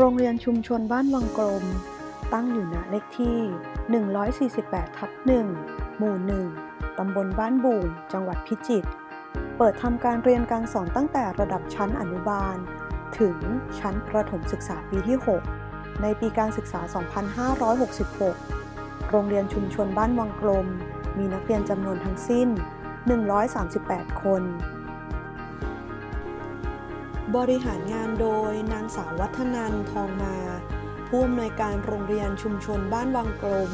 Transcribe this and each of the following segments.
โรงเรียนชุมชนบ้านวังกลม ตั้งอยู่ณเลขที่ 148 ทับ1หมู่ 1 ตำบลบ้านบุ่งจังหวัดพิจิตร เปิดทำการเรียนการสอนตั้งแต่ระดับชั้นอนุบาล ถึงชั้นประถมศึกษาปีที่ 6 ในปีการศึกษา 2566 โรงเรียนชุมชนบ้านวังกลม มีนักเรียนจำนวนทั้งสิ้น 138 คน บริหารงานโดยนางสาววัฒนันทองมา ผู้อำนวยการโรงเรียนชุมชนบ้านวังกลม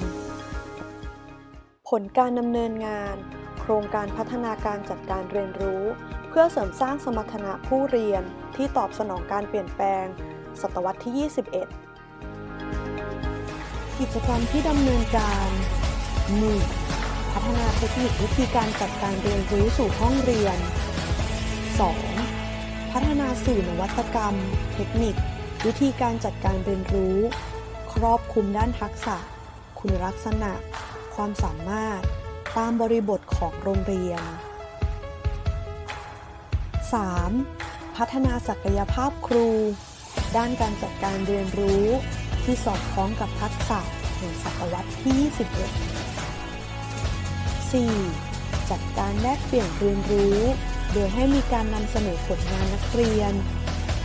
ผลการดำเนินงาน โครงการพัฒนาการจัดการเรียนรู้ เพื่อเสริมสร้างสมรรถนะผู้เรียนที่ตอบสนองการเปลี่ยนแปลง ศตวรรษที่ 21 กิจกรรมที่ดำเนินการ 1. พัฒนาเทคนิควิธีการจัดการเรียนรู้สู่ห้องเรียน 2. พัฒนาสื่อนวัตกรรม เทคนิค วิธีการจัดการเรียนรู้ ครอบคลุมด้านทักษะ คุณลักษณะ ความสามารถ ตามบริบทของโรงเรียน 3. พัฒนาศักยภาพครู ด้านการจัดการเรียนรู้ ที่สอดคล้องกับทักษะแห่งศตวรรษที่ 21 4. จัดการแลกเปลี่ยนเรียนรู้ โดยให้มีการนำเสนอผลงานนักเรียน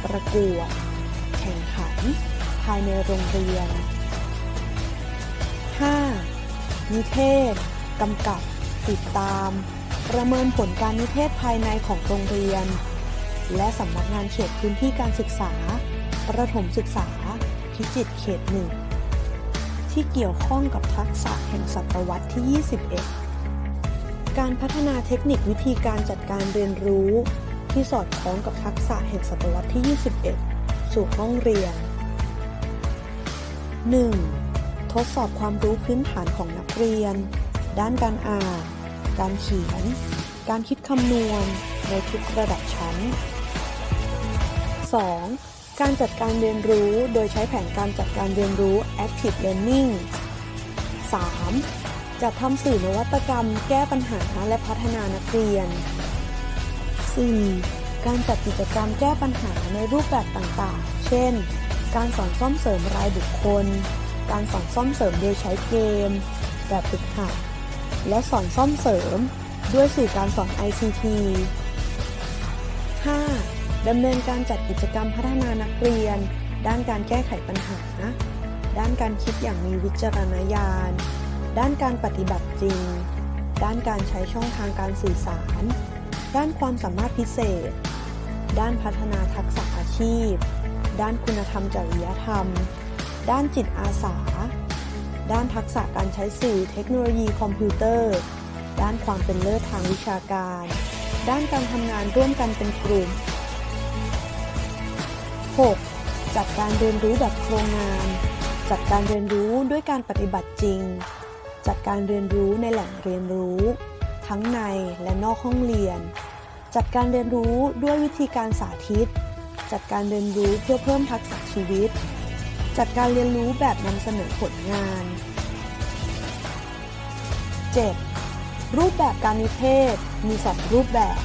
ประกวด แข่งขัน ภายในโรงเรียน 5. นิเทศกำกับ ติดตาม ประเมินผลการนิเทศภายในของโรงเรียน และสำนักงานเขตพื้นที่การศึกษา ประถมศึกษา พิจิตรเขตหนึ่งที่เกี่ยวข้องกับทักษะแห่งศตวรรษที่ 21 การพัฒนาเทคนิควิธีการจัดการเรียนรู้ ที่สอดคล้องกับทักษะแห่งศตวรรษที่ 21 สู่ห้องเรียน 1. ทดสอบความรู้พื้นฐานของนักเรียน ด้านการอ่าน การเขียน การคิดคำนวณ ในทุกระดับชั้น 2. การจัดการเรียนรู้โดยใช้แผนการจัดการเรียนรู้ Active Learning 3. จัดทำสื่อนวัตกรรม แก้ปัญหาและพัฒนานักเรียน 4. การจัดกิจกรรมแก้ปัญหาในรูปแบบต่างๆ เช่น การสอนซ่อมเสริมรายบุคคล การสอนซ่อมเสริมโดยใช้เกม แบบฝึกหัด และสอนซ่อมเสริม ด้วยสื่อการสอน ICT 5. ดำเนินการจัดกิจกรรมพัฒนานักเรียน ด้านการแก้ไขปัญหา ด้านการคิดอย่างมีวิจารณญาณ ด้านการปฏิบัติจริง ด้านการใช้ช่องทางการสื่อสาร ด้านความสามารถพิเศษ ด้านพัฒนาทักษะอาชีพ ด้านคุณธรรมจริยธรรม ด้านจิตอาสา ด้านทักษะการใช้สื่อเทคโนโลยีคอมพิวเตอร์ ด้านความเป็นเลิศทางวิชาการ ด้านการทำงานร่วมกันเป็นกลุ่ม 6. จัดการเรียนรู้แบบโครงงาน จัดการเรียนรู้ด้วยการปฏิบัติจริง จัดการเรียนรู้ในแหล่งเรียนรู้ ทั้งในและนอกห้องเรียน จัดการเรียนรู้ด้วยวิธีการสาธิต จัดการเรียนรู้เพื่อเพิ่มทักษะชีวิต จัดการเรียนรู้แบบนำเสนอผลงาน 7. รูปแบบการนิเทศมี 2 รูปแบบ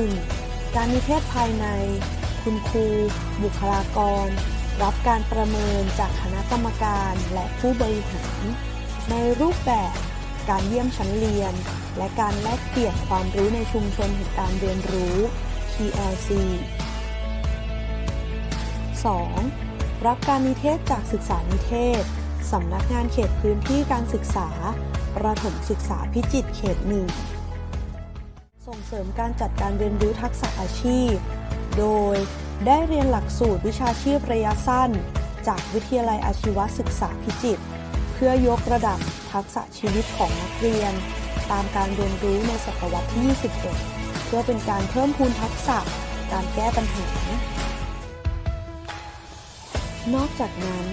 1. การนิเทศภายใน คุณครู บุคลากร รับการประเมินจากคณะกรรมการและผู้บริหาร ในรูปแบบการเยี่ยมชั้นเรียน และการแลกเปลี่ยนความรู้ในชุมชนแห่งการเรียนรู้ TLC 2. รับการนิเทศจากศึกษานิเทศ สำนักงานเขตพื้นที่การศึกษา ประถมศึกษาพิจิตรเขตหนึ่ง ส่งเสริมการจัดการเรียนรู้ทักษะอาชีพ โดยได้เรียนหลักสูตรวิชาชีพระยะสั้น จากวิทยาลัยอาชีวศึกษาพิจิตร เพื่อยกระดับทักษะชีวิตของนักเรียน ตามการเรียนรู้ในศตวรรษที่ 21 เพื่อเป็นการเพิ่มพูนทักษะการแก้ปัญหา นอกจากนั้น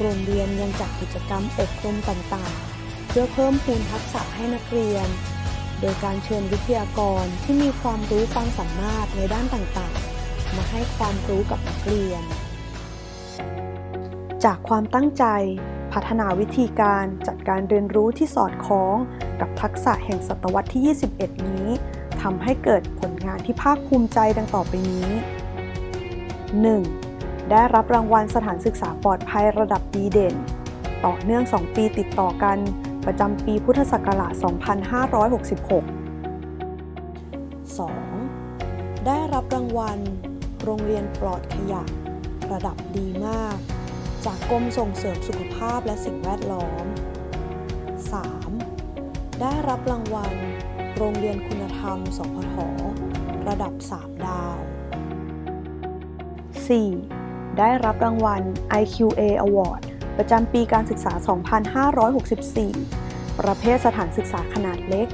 โรงเรียนยังจัดกิจกรรมอบรมต่างๆ เพื่อเพิ่มพูนทักษะให้นักเรียน โดยการเชิญวิทยากรที่มีความรู้ความสามารถในด้านต่างๆ มาให้ความรู้กับนักเรียน จากความตั้งใจ พัฒนาวิธีการจัดการเรียนรู้ที่สอดคล้อง กับทักษะแห่งศตวรรษที่ 21 นี้ทำให้เกิดผลงานที่ภาคภูมิใจดังต่อไปนี้ 1. ได้รับรางวัลสถานศึกษาปลอดภัยระดับดีเด่น ต่อเนื่อง 2 ปีติดต่อกัน ประจำปีพุทธศักราช 2566 2. ได้รับรางวัล โรงเรียนปลอดขยะ ระดับดีมาก จากกรมส่งเสริมสุขภาพและสิ่งแวดล้อม 3. ได้รับรางวัล โรงเรียนคุณธรรม สพทระดับ 3 ดาว 4. ได้รับรางวัล IQA Award ประจำปีการศึกษา 2564 ประเภทสถานศึกษาขนาดเล็ก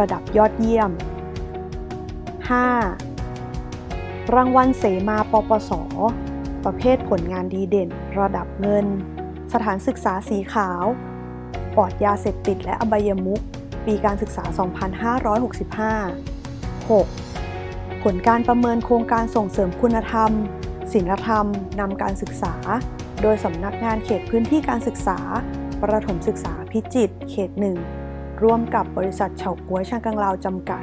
ระดับยอดเยี่ยม 5. รางวัลเสมาปปส ประเภทผลงานดีเด่น ระดับเงิน สถานศึกษาสีขาวปลอดยาเสพติดและอบายมุขปีการศึกษา 2565 6. ผลการประเมินโครงการส่งเสริมคุณธรรมศีลธรรมนำการศึกษา โดยสำนักงานเขตพื้นที่การศึกษา ประถมศึกษาพิจิตรเขตหนึ่งร่วมกับบริษัทเฉาก๊วยช่างกังลาวจำกัด